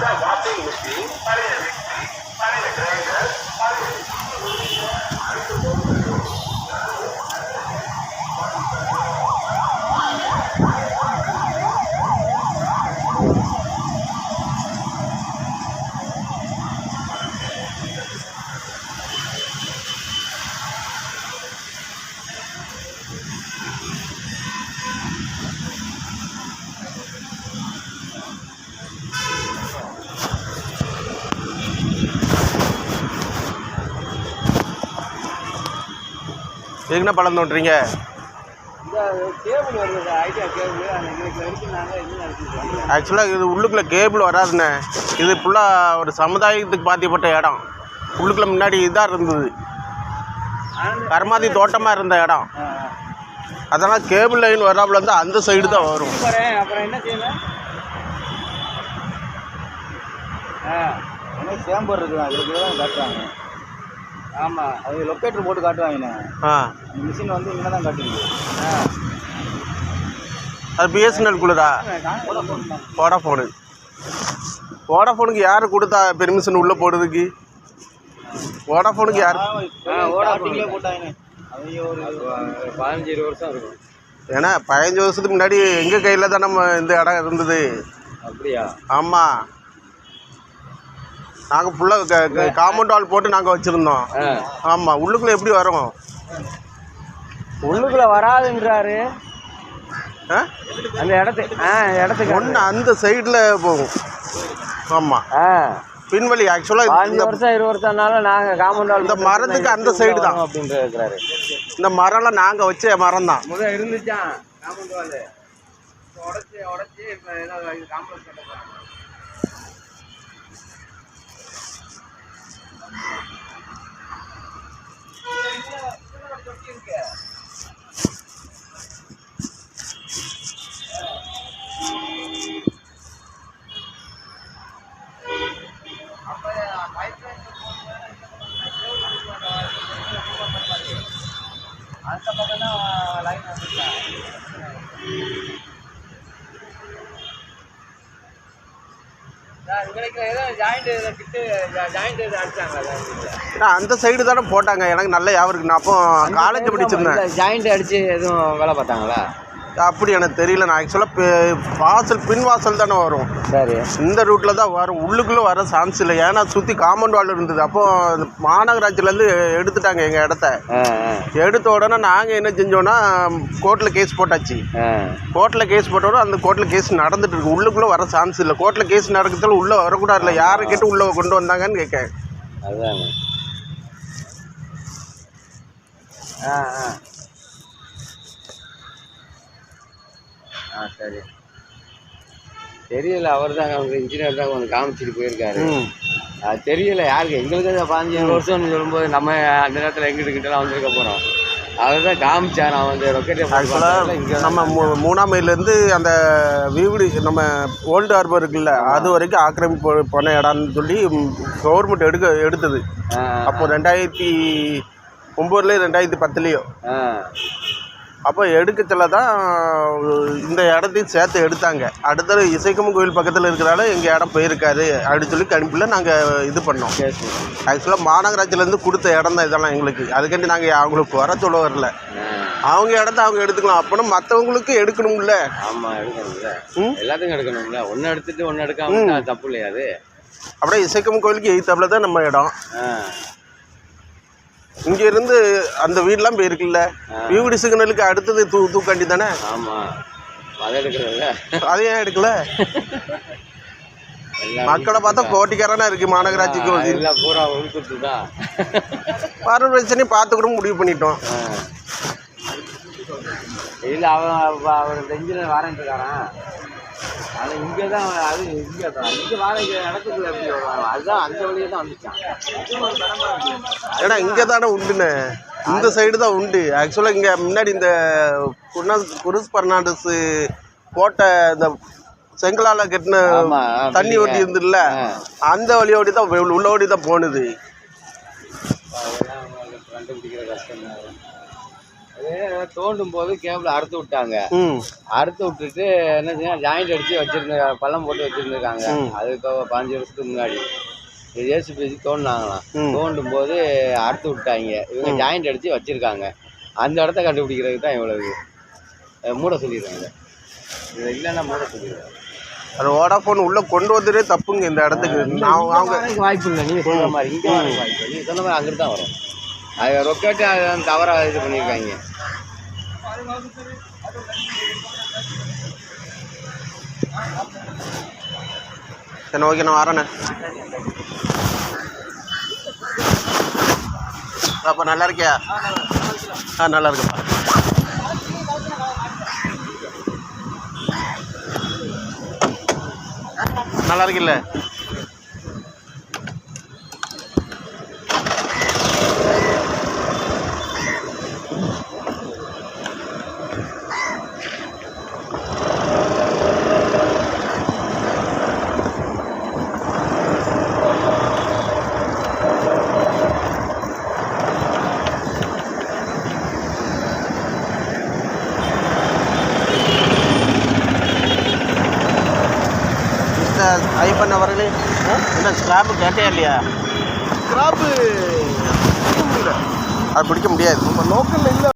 Já já tem um fim, parei, parei grande. எதுக்குண்ணா பழம் தோன்றீங்க ஆக்சுவலாக இது உள்ளுக்குள்ளே கேபிள் வராதுண்ணே. இது ஃபுல்லாக ஒரு சமுதாயத்துக்கு பாத்தியப்பட்ட இடம். உள்ளுக்குள்ளே முன்னாடி இதாக இருந்தது. கருமாதி தோட்டமாக இருந்த இடம். அதனால் கேபிள் லைன் வராப்புல இருந்தால் அந்த சைடு தான் வரும். அப்புறம் என்ன செய்யணும்? சேம்பர் இருக்குது? அதுக்கு தான் காட்டுறாங்க. ஆமாம் அது லொக்கேட்டர் போட்டு காட்டுவாங்கண்ணே. ஆ. மிஷின் வந்து இங்கே தான் காட்டுது அது பிஎஸ்என்எல் குளிரா வோடாஃபோனு வோடாஃபோனுக்கு யார் கொடுத்தா பெர்மிஷன் உள்ளே போடுறதுக்கு? வோடாஃபோனுக்கு யார்? போட்டாங்கண்ணே. பதினஞ்சு இருபது வருஷம் இருக்கும். ஏன்னா பதினஞ்சு வருஷத்துக்கு முன்னாடி எங்கள் கையில் தான் நம்ம இந்த இடம் இருந்தது. அப்படியா? ஆமாம் நாங்கள் ஃபுல்லாக காம்பவுண்ட் வால் போட்டு நாங்கள் வச்சுருந்தோம். ஆமாம் உள்ளுக்குள்ளே எப்படி வரும்? உள்ளுக்குள்ள வராதுன்றாரு. அந்த இடத்துக்கு ஆ இடத்துக்கு ஒன்று அந்த சைடில் போகும். ஆமாம் ஆ. பின்வழி ஆக்சுவலாக இந்த வருஷம் இருபது வருஷம்னால நாங்க காம்பவுண்ட் வால் இந்த மரத்துக்கு அந்த side தான். அப்படின்ற இருக்கிறாரு. இந்த மரம்லாம் நாங்கள் வச்ச மரம் தான் முதல் இருந்துச்சான் காம்பவுண்ட் வால் உடச்சி உடச்சி இப்போ ஏதோ காம்பவுண்ட் கட்ட போறாங்க அந்த பக்கம் தான் லைன் வந்துச்சா உங்களுக்கு ஏதோ ஜாயிண்ட் கிட்டு அடிச்சாங்க அந்த சைடு தானே போட்டாங்க. எனக்கு நல்ல ஞாபகம் இருக்கு. நான் அப்போ காலேஜ் படிச்சிருந்தேன். ஜாயிண்ட் அடிச்சு எதுவும் வேலை பார்த்தாங்களா? அப்படி எனக்கு தெரியல. நான் ஆக்சுவலாக வாசல் பின் வாசல் தானே வரும். சரி. இந்த ரூட்டில் தான் வரும். உள்ளுக்குள்ளே வர சான்ஸ் இல்லை. ஏன்னா சுற்றி காம்பவுண்ட் வால் இருந்தது. அப்போ மாநகராட்சியிலேருந்து எடுத்துட்டாங்க எங்கள் இடத்த. எடுத்த உடனே நாங்கள் என்ன செஞ்சோன்னா கோர்ட்டில் கேஸ் போட்டாச்சு. கோர்ட்டில் கேஸ் போட்டோட அந்த கோர்ட்டில் கேஸ் நடந்துட்டு இருக்கு. உள்ளுக்குள்ளே வர சான்ஸ் இல்லை. கோர்ட்டில் கேஸ் நடக்கிறதுல உள்ளே வரக்கூடாது இல்லை. யாரை கேட்டு உள்ளே கொண்டு வந்தாங்கன்னு கேட்கேன். அதுதாங்க ஆ ஆ. ஆ சரி. தெரியல அவர் தாங்க அவங்க இன்ஜினியர் தான் கொஞ்சம் காமிச்சிட்டு போயிருக்காரு. அது தெரியல யாருக்கு? எங்களுக்கு அது பதினஞ்சு வருஷம்னு சொல்லும்போது நம்ம அந்த நேரத்தில் எங்கிட்ட கிட்டலாம் வந்திருக்க போகிறோம் அவர் தான் காமிச்சார் நான் வந்து ரொக்கெட்டை நம்ம மூணாம் மைலேருந்து அந்த வீடு நம்ம ஓல்டு ஹார்பர் இருக்குல்ல அது வரைக்கும் ஆக்கிரமிப்பு பண்ண இடம்னு சொல்லி கவர்மெண்ட் எடுக்க எடுத்தது. அப்போ ரெண்டாயிரத்தி ஒம்போதுலேயும் ரெண்டாயிரத்தி பத்துலேயோ. அப்போ எடுக்கச்சில தான் இந்த இடத்தையும் சேர்த்து எடுத்தாங்க. அடுத்தது இசைக்கம்மன் கோயில் பக்கத்தில் இருக்கிறதால எங்கள் இடம் போயிருக்காரு அப்படின்னு சொல்லி கணிப்பில் நாங்கள் இது பண்ணோம். ஆக்சுவலாக மாநகராட்சியிலேருந்து கொடுத்த இடம் தான் இதெல்லாம் எங்களுக்கு. அதுக்காண்டி நாங்கள் அவங்களுக்கு வர சொல்ல வரல. அவங்க இடத்த அவங்க எடுத்துக்கலாம். அப்போனா மற்றவங்களுக்கு எடுக்கணும்ல. ஆமாம் எடுக்கணும்ல. எல்லாத்துக்கும் எடுக்கணும்ல. ஒன்று எடுத்துட்டு ஒன்று எடுக்காம தப்பு இல்லையா அது? அப்படியே இசைக்கம்மன் கோயிலுக்கு எய்த்தாப்புல தான் நம்ம இடம். ஆ இங்க இருந்து அந்த வீடெல்லாம் போயிருக்குல்ல வீடு சிக்னலுக்கு அடுத்தது தூ தூக்காண்டி தானே ஆமாம் அதை எடுக்கிறதில்ல அதை ஏன் எடுக்கல மக்களை பார்த்தா கோட்டிக்காரனா இருக்கு மாநகராட்சிக்கு எல்லாம் பூரா வர பிரச்சனையும் பார்த்து கூட முடிவு பண்ணிட்டோம் இல்லை அவன் அவ- அவர் இந்த இன்ஜினியர் அது இங்கே தான் அது இங்கே தான் இங்கே வாடகை எப்படி வருவாங்க அதுதான் அந்த வழியே தான் வந்துச்சான். ஏன்னா இங்கே தானே உண்டுண்ணே இந்த சைடு தான் உண்டு. ஆக்சுவலாக இங்கே முன்னாடி இந்த குருணா குருஸ் பர்னாண்டஸ் போட்ட இந்த செங்கலால கட்டின தண்ணி. ஓட்டி இருந்துல்ல. அந்த வழியோடி தான் உள்ள- ஓடி தான் போனது. கண்டுபிடிக்கிற கஷ்டம் தோண்டும் போது கேபிள் அறுத்து விட்டாங்க. அறுத்து விட்டுட்டு என்ன செய்ய ஜாயிண்ட் அடிச்சு வச்சிருந்த பள்ளம் போட்டு வச்சிருந்துருக்காங்க. ம். அது இப்போ பதினஞ்சு வருஷத்துக்கு முன்னாடி. ஏசி பேசி தோண்டினாங்களாம். தோண்டும் போது அறுத்து விட்டாங்க. இவங்க ஜாயிண்ட் அடிச்சு வச்சிருக்காங்க. அந்த இடத்த கண்டுபிடிக்கிறதுக்கு தான் இவ்வளவு. மூட சொல்லிடுறாங்க. இது இல்லைன்னா மூட சொல்லிடுறாங்க. அது வோடாஃபோன் உள்ளே கொண்டு வந்ததே தப்புங்க இந்த இடத்துக்கு. நான் அவங்க வாய்ப்பு இல்லை. நீங்க சொல்ற மாதிரி இங்க வாய்ப்பு இல்லை. நீங்க சொன்ன மாதிரி அங்கிட்டு தான் வரும். அது ரொக்கேட்டு அதை தவறா இது பண்ணியிருக்காங்க. சரி ஓகே நான் வரேண்ணே அப்போ நல்லா இருக்கியா? ஆ நல்லா இருக்குப்பா. நல்லா இருக்குல்ல? ஐப்பன் அவர்களே என்ன ஸ்கிராப்பு கேட்டே இல்லையா? கிராப்பு அது பிடிக்க முடியாது. நம்ம லோக்கல்ல இல்லை.